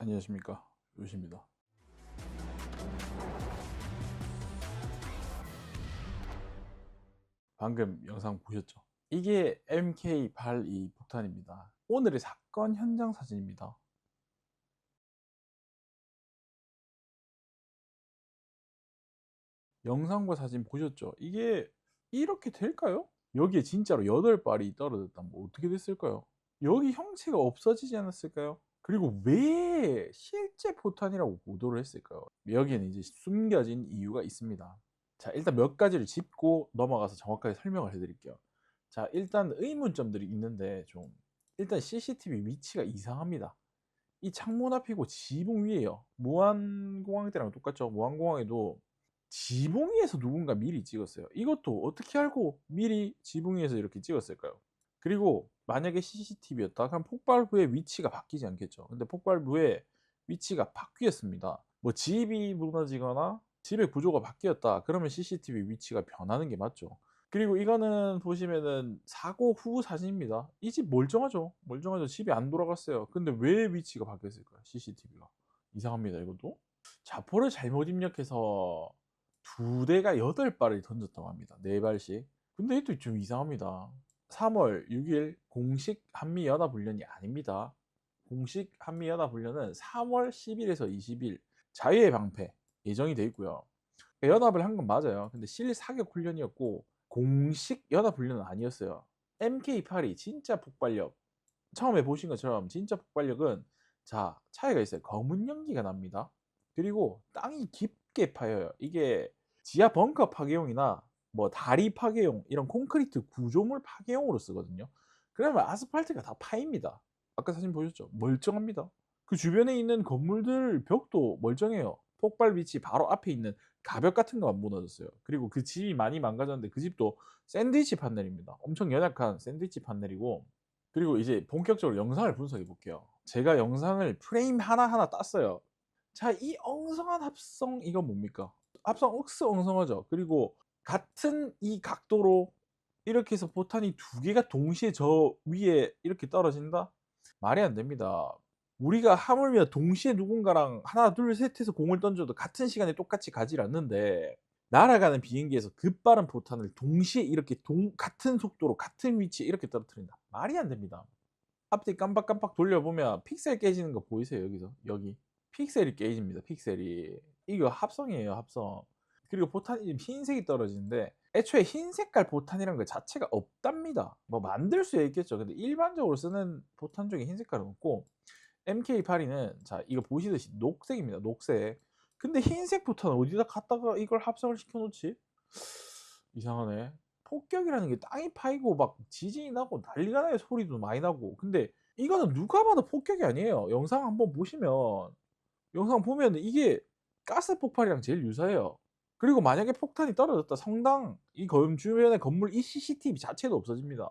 안녕하십니까 요시입니다 방금 영상 보셨죠? 이게 MK82 폭탄입니다 오늘의 사건 현장 사진입니다 영상과 사진 보셨죠? 이게 이렇게 될까요? 여기에 진짜로 8발이 떨어졌다면 뭐 어떻게 됐을까요? 여기 형체가 없어지지 않았을까요? 그리고 왜 실제 포탄이라고 보도를 했을까요? 여기에는 이제 숨겨진 이유가 있습니다. 자, 일단 몇 가지를 짚고 넘어가서 정확하게 설명을 해드릴게요. 자, 일단 의문점들이 있는데 좀 일단 CCTV 위치가 이상합니다. 이 창문 앞이고 지붕 위에요. 무한공항 때랑 똑같죠. 무한공항에도 지붕 위에서 누군가 미리 찍었어요. 이것도 어떻게 알고 미리 지붕 위에서 이렇게 찍었을까요? 그리고 만약에 CCTV였다. 그럼 폭발 후에 위치가 바뀌지 않겠죠. 근데 폭발 후에 위치가 바뀌었습니다. 뭐 집이 무너지거나 집의 구조가 바뀌었다. 그러면 CCTV 위치가 변하는 게 맞죠. 그리고 이거는 보시면은 사고 후 사진입니다. 이 집 멀쩡하죠. 멀쩡하죠. 집이 안 돌아갔어요. 근데 왜 위치가 바뀌었을까요? CCTV가. 이상합니다. 이것도. 자포를 잘못 입력해서 두 대가 여덟 발을 던졌다고 합니다. 네 발씩. 근데 이것도 좀 이상합니다. 3월 6일 공식 한미연합훈련이 아닙니다. 공식 한미연합훈련은 3월 10일에서 20일 자유의 방패 예정이 돼 있고요. 연합을 한 건 맞아요. 근데 실사격 훈련이었고 공식 연합훈련은 아니었어요. MK8이 진짜 폭발력 처음에 보신 것처럼 진짜 폭발력은 자 차이가 있어요. 검은 연기가 납니다. 그리고 땅이 깊게 파여요. 이게 지하 벙커 파괴용이나 뭐 다리 파괴용 이런 콘크리트 구조물 파괴용으로 쓰거든요. 그러면 아스팔트가 다 파입니다. 아까 사진 보셨죠? 멀쩡합니다. 그 주변에 있는 건물들 벽도 멀쩡해요. 폭발 위치 바로 앞에 있는 가벽 같은 거만 무너졌어요. 그리고 그 집이 많이 망가졌는데 그 집도 샌드위치 판넬입니다. 엄청 연약한 샌드위치 판넬이고 그리고 이제 본격적으로 영상을 분석해 볼게요. 제가 영상을 프레임 하나하나 땄어요. 자, 이 엉성한 합성 이건 뭡니까? 합성 억스 엉성하죠. 그리고 같은 이 각도로 이렇게 해서 포탄이 두 개가 동시에 저 위에 이렇게 떨어진다? 말이 안 됩니다. 우리가 하물며 동시에 누군가랑 하나 둘 셋 해서 공을 던져도 같은 시간에 똑같이 가질 않는데 날아가는 비행기에서 급빠른 포탄을 동시에 이렇게 동, 같은 속도로 같은 위치에 이렇게 떨어뜨린다. 말이 안 됩니다. 앞뒤 깜빡깜빡 돌려보면 픽셀 깨지는 거 보이세요? 여기서 여기 픽셀이 깨집니다. 픽셀이 이거 합성이에요. 합성. 그리고 포탄이 흰색이 떨어지는데 애초에 흰 색깔 포탄이란 것 자체가 없답니다. 뭐 만들 수 있겠죠. 근데 일반적으로 쓰는 포탄 중에 흰 색깔은 없고 MK82는 자 이거 보시듯이 녹색입니다. 녹색. 근데 흰색 포탄 어디다 갖다가 이걸 합성을 시켜놓지? 이상하네. 폭격이라는 게 땅이 파이고 막 지진이 나고 난리가 나요. 소리도 많이 나고. 근데 이거는 누가 봐도 폭격이 아니에요. 영상 한번 보시면 영상 보면 이게 가스 폭발이랑 제일 유사해요. 그리고 만약에 폭탄이 떨어졌다 성당 이검 주변의 건물 이 CCTV 자체도 없어집니다.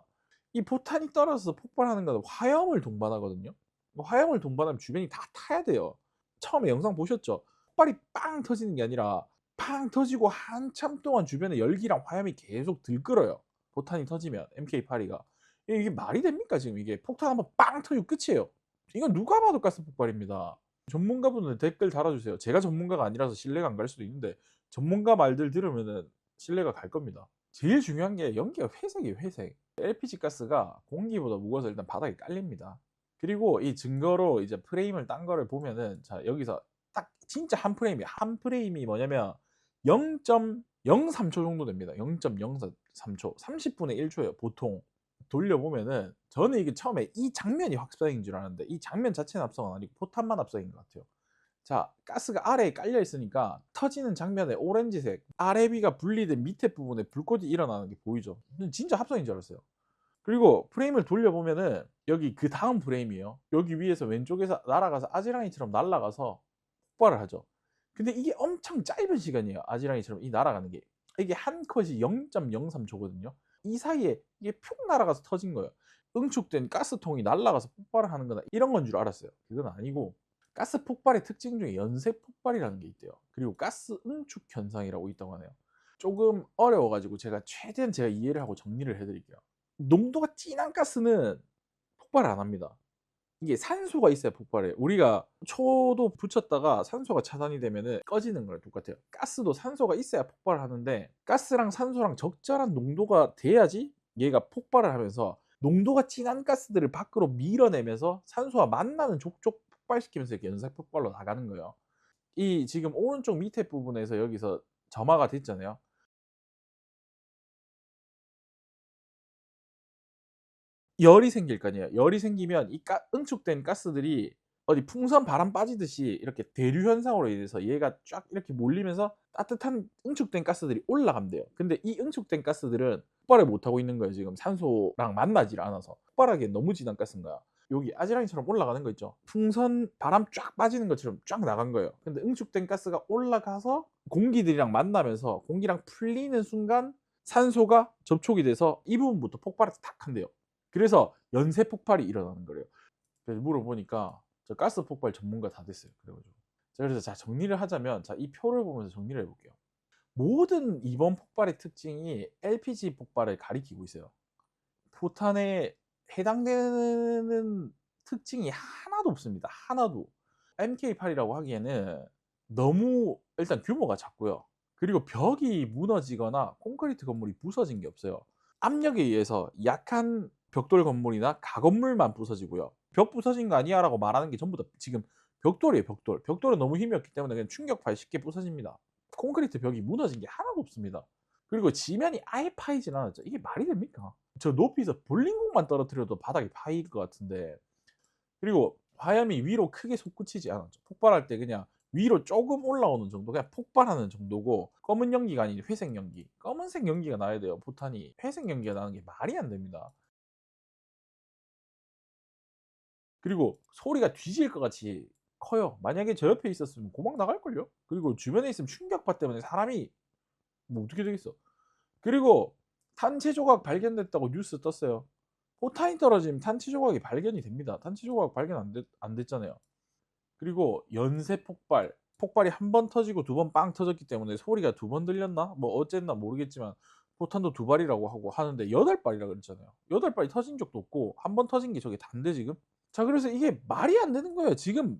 이 포탄이 떨어져서 폭발하는 건 화염을 동반하거든요. 뭐 화염을 동반하면 주변이 다 타야 돼요. 처음에 영상 보셨죠? 폭발이 빵 터지는 게 아니라 팡 터지고 한참 동안 주변에 열기랑 화염이 계속 들끓어요. 포탄이 터지면 MK82가 이게 말이 됩니까 지금 이게 폭탄 한번 빵 터지고 끝이에요. 이건 누가 봐도 가스 폭발입니다. 전문가분들 댓글 달아주세요. 제가 전문가가 아니라서 신뢰가 안 갈 수도 있는데 전문가 말들 들으면은 신뢰가 갈 겁니다. 제일 중요한 게 연기가 회색이에요, 회색. LPG 가스가 공기보다 무거워서 일단 바닥에 깔립니다. 그리고 이 증거로 이제 프레임을 딴 거를 보면은 자 여기서 딱 진짜 한 프레임이 한 프레임이 뭐냐면 0.03초 정도 됩니다. 0.03초, 30분의 1초예요. 보통 돌려보면은 저는 이게 처음에 이 장면이 합성인 줄 알았는데 이 장면 자체는 합성은 아니고 포탄만 합성인 것 같아요. 자, 가스가 아래에 깔려 있으니까 터지는 장면에 오렌지색 아래 비가 분리된 밑에 부분에 불꽃이 일어나는 게 보이죠. 진짜 합성인 줄 알았어요. 그리고 프레임을 돌려보면은 여기 그 다음 프레임이에요. 여기 위에서 왼쪽에서 날아가서 아지랑이처럼 날아가서 폭발을 하죠. 근데 이게 엄청 짧은 시간이에요. 아지랑이처럼 이 날아가는 게. 이게 한 컷이 0.03초거든요. 이 사이에 이게 푹 날아가서 터진 거예요. 응축된 가스통이 날아가서 폭발을 하는 거다. 이런 건 줄 알았어요. 그건 아니고 가스 폭발의 특징 중에 연쇄 폭발이라는 게 있대요. 그리고 가스 응축 현상이라고 있다고 하네요. 조금 어려워가지고 제가 최대한 제가 이해를 하고 정리를 해드릴게요. 농도가 진한 가스는 폭발 안 합니다. 이게 산소가 있어야 폭발해요. 우리가 초도 붙였다가 산소가 차단이 되면은 꺼지는 거랑 똑같아요. 가스도 산소가 있어야 폭발을 하는데 가스랑 산소랑 적절한 농도가 돼야지 얘가 폭발을 하면서 농도가 진한 가스들을 밖으로 밀어내면서 산소와 만나는 족족 폭발시키면서 이렇게 연쇄 폭발로 나가는 거예요. 이 지금 오른쪽 밑에 부분에서 여기서 점화가 됐잖아요. 열이 생길 거 아니에요. 열이 생기면 이 가, 응축된 가스들이 어디 풍선 바람 빠지듯이 이렇게 대류 현상으로 인해서 얘가 쫙 이렇게 몰리면서 따뜻한 응축된 가스들이 올라간대요. 근데 이 응축된 가스들은 폭발을 못 하고 있는 거예요. 지금 산소랑 만나질 않아서 폭발하기엔 너무 진한 가스인 거야. 여기 아지랑이처럼 올라가는 거 있죠. 풍선 바람 쫙 빠지는 것처럼 쫙 나간 거예요. 근데 응축된 가스가 올라가서 공기들이랑 만나면서 공기랑 풀리는 순간 산소가 접촉이 돼서 이 부분부터 폭발을 탁 한대요. 그래서 연쇄 폭발이 일어나는 거래요. 그래서 물어보니까 저 가스 폭발 전문가 다 됐어요. 그래가지고 자 그래서 자 정리를 하자면 자 이 표를 보면서 정리를 해볼게요. 모든 이번 폭발의 특징이 LPG 폭발을 가리키고 있어요. 포탄에 해당되는 특징이 하나도 없습니다. 하나도. MK8이라고 하기에는 너무 일단 규모가 작고요. 그리고 벽이 무너지거나 콘크리트 건물이 부서진 게 없어요. 압력에 의해서 약한 벽돌 건물이나 가건물만 부서지고요. 벽 부서진 거 아니야 라고 말하는 게 전부 다 지금 벽돌이에요, 벽돌. 벽돌은 너무 힘이 없기 때문에 그냥 충격파에 쉽게 부서집니다. 콘크리트 벽이 무너진 게 하나도 없습니다. 그리고 지면이 아예 파이진 않았죠. 이게 말이 됩니까? 저 높이에서 볼링공만 떨어뜨려도 바닥이 파일 것 같은데. 그리고 화염이 위로 크게 솟구치지 않았죠. 폭발할 때 그냥 위로 조금 올라오는 정도, 그냥 폭발하는 정도고 검은 연기가 아닌 회색 연기. 검은색 연기가 나야 돼요. 포탄이 회색 연기가 나는 게 말이 안 됩니다. 그리고 소리가 뒤질 것 같이 커요. 만약에 저 옆에 있었으면 고막 나갈걸요? 그리고 주변에 있으면 충격파 때문에 사람이 뭐 어떻게 되겠어. 그리고 탄체 조각 발견됐다고 뉴스 떴어요. 포탄이 떨어지면 탄체 조각이 발견이 됩니다. 탄체 조각 발견 안, 됐, 안 됐잖아요. 그리고 연쇄 폭발. 폭발이 한 번 터지고 두 번 빵 터졌기 때문에 소리가 두 번 들렸나? 뭐 어쨌나 모르겠지만 포탄도 두 발이라고 하고 하는데 여덟 발이라 그랬잖아요. 여덟 발이 터진 적도 없고 한 번 터진 게 저게 단데 지금? 자 그래서 이게 말이 안 되는 거예요. 지금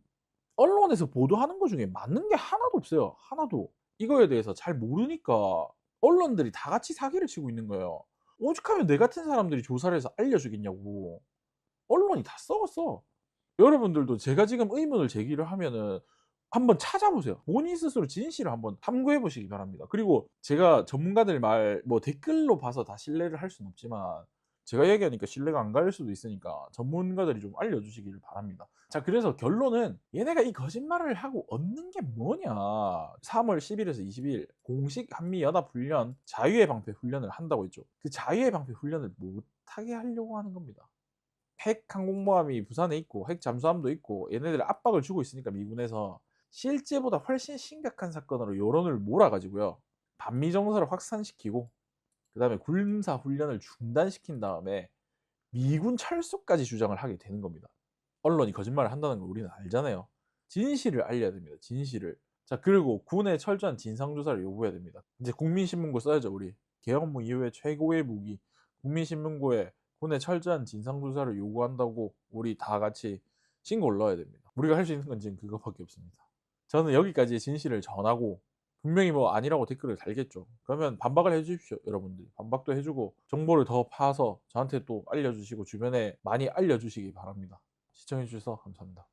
언론에서 보도하는 것 중에 맞는 게 하나도 없어요. 하나도. 이거에 대해서 잘 모르니까 언론들이 다 같이 사기를 치고 있는 거예요. 오죽하면 내 같은 사람들이 조사를 해서 알려주겠냐고. 언론이 다 썩었어. 여러분들도 제가 지금 의문을 제기를 하면은 한번 찾아보세요. 본인 스스로 진실을 한번 탐구해 보시기 바랍니다. 그리고 제가 전문가들 말 뭐 댓글로 봐서 다 신뢰를 할 수는 없지만 제가 얘기하니까 신뢰가 안 갈 수도 있으니까 전문가들이 좀 알려주시기를 바랍니다. 자, 그래서 결론은 얘네가 이 거짓말을 하고 얻는 게 뭐냐. 3월 10일에서 20일 공식 한미연합훈련 자유의 방패 훈련을 한다고 했죠. 그 자유의 방패 훈련을 못하게 하려고 하는 겁니다. 핵 항공모함이 부산에 있고 핵 잠수함도 있고 얘네들 압박을 주고 있으니까 미군에서 실제보다 훨씬 심각한 사건으로 여론을 몰아가지고요. 반미 정서를 확산시키고 그 다음에 군사 훈련을 중단시킨 다음에 미군 철수까지 주장을 하게 되는 겁니다. 언론이 거짓말을 한다는 걸 우리는 알잖아요. 진실을 알려야 됩니다. 진실을. 자 그리고 군의 철저한 진상조사를 요구해야 됩니다. 이제 국민신문고 써야죠 우리. 개헌무 이후에 최고의 무기 국민신문고에 군의 철저한 진상조사를 요구한다고 우리 다 같이 신고를 넣어야 됩니다. 우리가 할 수 있는 건 지금 그것밖에 없습니다. 저는 여기까지 진실을 전하고 분명히 뭐 아니라고 댓글을 달겠죠. 그러면 반박을 해주십시오, 여러분들이. 반박도 해주고 정보를 더 파서 저한테 또 알려주시고 주변에 많이 알려주시기 바랍니다. 시청해주셔서 감사합니다.